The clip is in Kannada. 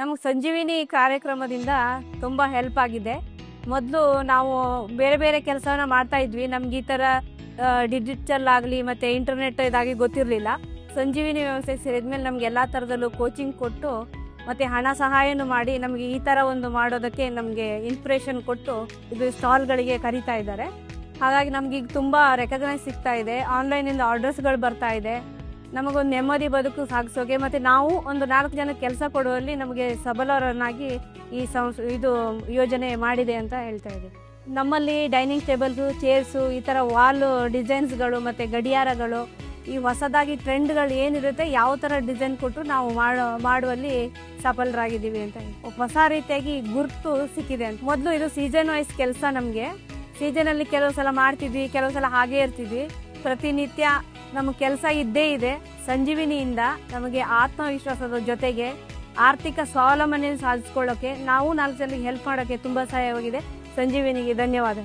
ನಮಗೆ ಸಂಜೀವಿನಿ ಕಾರ್ಯಕ್ರಮದಿಂದ ತುಂಬ ಹೆಲ್ಪ್ ಆಗಿದೆ. ಮೊದಲು ನಾವು ಬೇರೆ ಬೇರೆ ಕೆಲಸನ ಮಾಡ್ತಾ ಇದ್ವಿ. ನಮ್ಗೆ ಈ ಥರ ಡಿಜಿಟಲ್ ಆಗಲಿ ಮತ್ತು ಇಂಟರ್ನೆಟ್ ಇದಾಗಿ ಗೊತ್ತಿರಲಿಲ್ಲ. ಸಂಜೀವಿನಿ ವ್ಯವಸ್ಥೆ ಸೇರಿದ್ಮೇಲೆ ನಮ್ಗೆ ಎಲ್ಲ ಥರದಲ್ಲೂ ಕೋಚಿಂಗ್ ಕೊಟ್ಟು ಮತ್ತು ಹಣ ಸಹಾಯನೂ ಮಾಡಿ ನಮಗೆ ಈ ಥರ ಒಂದು ಮಾಡೋದಕ್ಕೆ ನಮಗೆ ಇನ್ಸ್ಪಿರೇಷನ್ ಕೊಟ್ಟು ಇದು ಸ್ಟಾಲ್ಗಳಿಗೆ ಕರಿತಾ ಇದ್ದಾರೆ. ಹಾಗಾಗಿ ನಮ್ಗೆ ಈಗ ತುಂಬ ರೆಕಗ್ನೈಸ್ ಸಿಗ್ತಾ ಇದೆ. ಆನ್ಲೈನಿಂದ ಆರ್ಡರ್ಸ್ಗಳು ಬರ್ತಾ ಇದೆ. ನಮಗೊಂದು ನೆಮ್ಮದಿ ಬದುಕು ಸಾಗಿಸೋಕೆ ಮತ್ತು ನಾವು ಒಂದು ನಾಲ್ಕು ಜನ ಕೆಲಸ ಕೊಡುವಲ್ಲಿ ನಮಗೆ ಸಬಲರನ್ನಾಗಿ ಈ ಸಂಸ್, ಇದು ಯೋಜನೆ ಮಾಡಿದೆ ಅಂತ ಹೇಳ್ತಾ ಇದ್ದೀವಿ ನಮ್ಮಲ್ಲಿ ಡೈನಿಂಗ್ ಟೇಬಲ್ಸು, ಚೇರ್ಸು, ಈ ಥರ ವಾಲು ಡಿಸೈನ್ಸ್ಗಳು ಮತ್ತು ಗಡಿಯಾರಗಳು, ಈ ಹೊಸದಾಗಿ ಟ್ರೆಂಡ್ಗಳು ಏನಿರುತ್ತೆ ಯಾವ ಥರ ಡಿಸೈನ್ ಕೊಟ್ಟು ನಾವು ಮಾಡೋ, ಮಾಡುವಲ್ಲಿ ಸಫಲರಾಗಿದ್ದೀವಿ ಅಂತ ಹೊಸ ರೀತಿಯಾಗಿ ಗುರುತು ಸಿಕ್ಕಿದೆ ಅಂತ. ಮೊದಲು ಇದು ಸೀಸನ್ ವೈಸ್ ಕೆಲಸ ನಮಗೆ. ಸೀಸನಲ್ಲಿ ಕೆಲವು ಸಲ ಮಾಡ್ತಿದ್ವಿ, ಕೆಲವು ಸಲ ಹಾಗೇ ಇರ್ತಿದ್ವಿ. ಪ್ರತಿನಿತ್ಯ ನಮ್ಮ ಕೆಲಸ ಇದ್ದೇ ಇದೆ. ಸಂಜೀವಿನಿಯಿಂದ ನಮಗೆ ಆತ್ಮವಿಶ್ವಾಸದ ಜೊತೆಗೆ ಆರ್ಥಿಕ ಸ್ವಾವಲಂಬನೆ ಸಾಧಿಸ್ಕೊಳ್ಳೋಕೆ ನಾವು ನಾಲ್ಕು ಜನರಿಗೆ ಹೆಲ್ಪ್ ಮಾಡೋಕ್ಕೆ ತುಂಬ ಸಹಾಯವಾಗಿದೆ. ಸಂಜೀವಿನಿಗೆ ಧನ್ಯವಾದ